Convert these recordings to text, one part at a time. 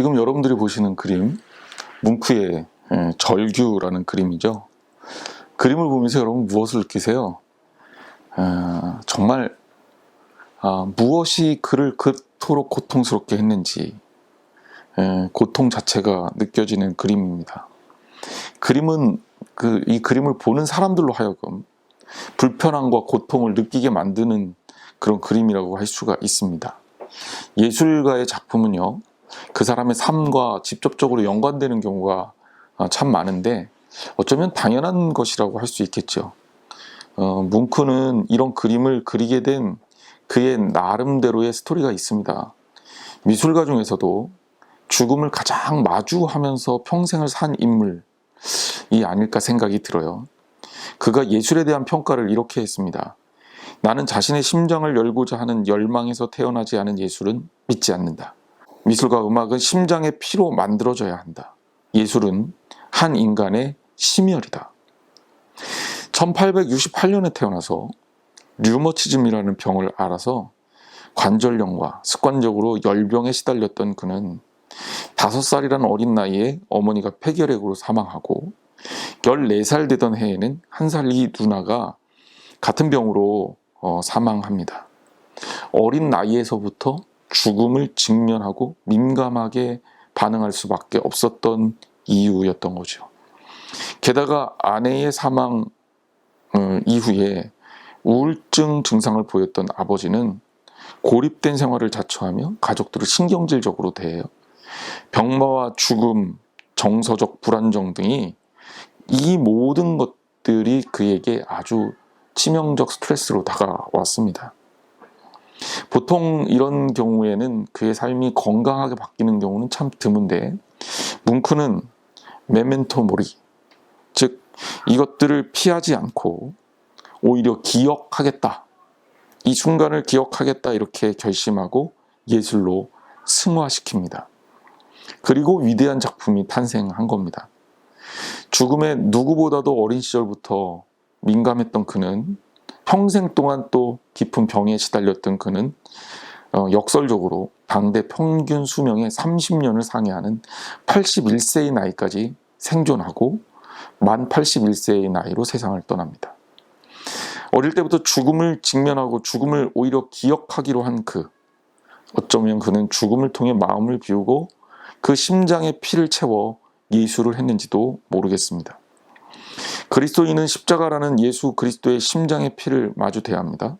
지금 여러분들이 보시는 그림 뭉크의 예, 절규라는 그림이죠. 그림을 보면서 여러분 무엇을 느끼세요? 아, 정말 아, 무엇이 그를 그토록 고통스럽게 했는지 예, 고통 자체가 느껴지는 그림입니다. 그림은 그 이 그림을 보는 사람들로 하여금 불편함과 고통을 느끼게 만드는 그런 그림이라고 할 수가 있습니다. 예술가의 작품은요, 그 사람의 삶과 직접적으로 연관되는 경우가 아, 참 많은데 어쩌면 당연한 것이라고 할 수 있겠죠. 어, 뭉크는 이런 그림을 그리게 된 그의 나름대로의 스토리가 있습니다. 미술가 중에서도 죽음을 가장 마주하면서 평생을 산 인물이 아닐까 생각이 들어요. 그가 예술에 대한 평가를 이렇게 했습니다. 나는 자신의 심장을 열고자 하는 열망에서 태어나지 않은 예술은 믿지 않는다. 미술과 음악은 심장의 피로 만들어져야 한다. 예술은 한 인간의 심혈이다. 1868년에 태어나서 류머치즘이라는 병을 알아서 관절염과 습관적으로 열병에 시달렸던 그는 5살이라는 어린 나이에 어머니가 폐결핵으로 사망하고 14살 되던 해에는 한 살 이 누나가 같은 병으로 어, 사망합니다. 어린 나이에서부터 죽음을 직면하고 민감하게 반응할 수밖에 없었던 이유였던 거죠. 게다가 아내의 사망 어, 이후에 우울증 증상을 보였던 아버지는 고립된 생활을 자처하며 가족들을 신경질적으로 대해요. 병마와 죽음, 정서적 불안정 등이 이 모든 것들이 그에게 아주 치명적 스트레스로 다가왔습니다. 보통 이런 경우에는 그의 삶이 건강하게 바뀌는 경우는 참 드문데 뭉크는 메멘토 모리 즉 이것들을 피하지 않고 오히려 기억하겠다 이 순간을 기억하겠다 이렇게 결심하고 예술로 승화시킵니다. 그리고 위대한 작품이 탄생한 겁니다. 죽음에 누구보다도 어린 시절부터 민감했던 그는 평생 동안 또 깊은 병에 시달렸던 그는 어, 역설적으로 당대 평균 수명의 30년을 상회하는 81세의 나이까지 생존하고 만 81세의 나이로 세상을 떠납니다. 어릴 때부터 죽음을 직면하고 죽음을 오히려 기억하기로 한 그. 어쩌면 그는 죽음을 통해 마음을 비우고 그 심장에 피를 채워 예수를 했는지도 모르겠습니다. 그리스도인은 십자가라는 예수 그리스도의 심장의 피를 마주 대야 합니다.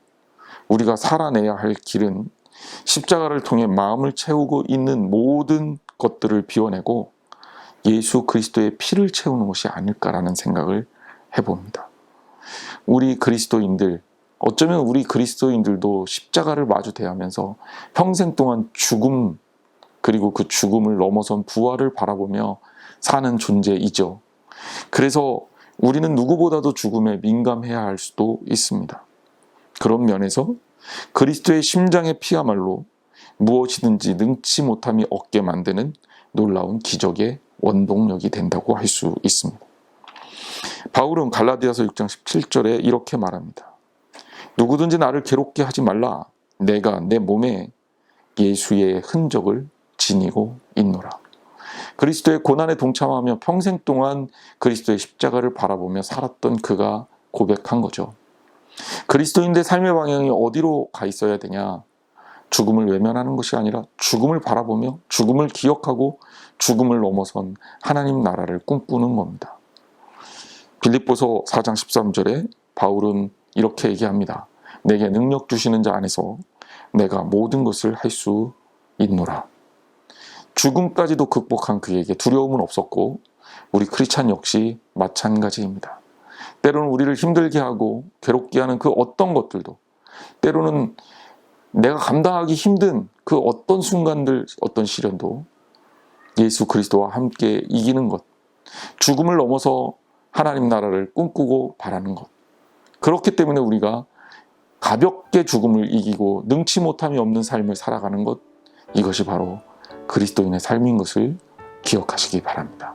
우리가 살아내야 할 길은 십자가를 통해 마음을 채우고 있는 모든 것들을 비워내고 예수 그리스도의 피를 채우는 것이 아닐까라는 생각을 해봅니다. 우리 그리스도인들, 어쩌면 우리 그리스도인들도 십자가를 마주 대하면서 평생 동안 죽음, 그리고 그 죽음을 넘어선 부활을 바라보며 사는 존재이죠. 그래서 우리는 누구보다도 죽음에 민감해야 할 수도 있습니다. 그런 면에서 그리스도의 심장의 피야말로 무엇이든지 능치 못함이 없게 만드는 놀라운 기적의 원동력이 된다고 할 수 있습니다. 바울은 갈라디아서 6장 17절에 이렇게 말합니다. 누구든지 나를 괴롭게 하지 말라. 내가 내 몸에 예수의 흔적을 지니고 있노라. 그리스도의 고난에 동참하며 평생 동안 그리스도의 십자가를 바라보며 살았던 그가 고백한 거죠. 그리스도인의 삶의 방향이 어디로 가 있어야 되냐? 죽음을 외면하는 것이 아니라 죽음을 바라보며 죽음을 기억하고 죽음을 넘어선 하나님 나라를 꿈꾸는 겁니다. 빌립보서 4장 13절에 바울은 이렇게 얘기합니다. 내게 능력 주시는 자 안에서 내가 모든 것을 할 수 있노라. 죽음까지도 극복한 그에게 두려움은 없었고 우리 크리스찬 역시 마찬가지입니다. 때로는 우리를 힘들게 하고 괴롭게 하는 그 어떤 것들도 때로는 내가 감당하기 힘든 그 어떤 순간들, 어떤 시련도 예수 그리스도와 함께 이기는 것, 죽음을 넘어서 하나님 나라를 꿈꾸고 바라는 것. 그렇기 때문에 우리가 가볍게 죽음을 이기고 능치 못함이 없는 삶을 살아가는 것, 이것이 바로 그리스도인의 삶인 것을 기억하시기 바랍니다.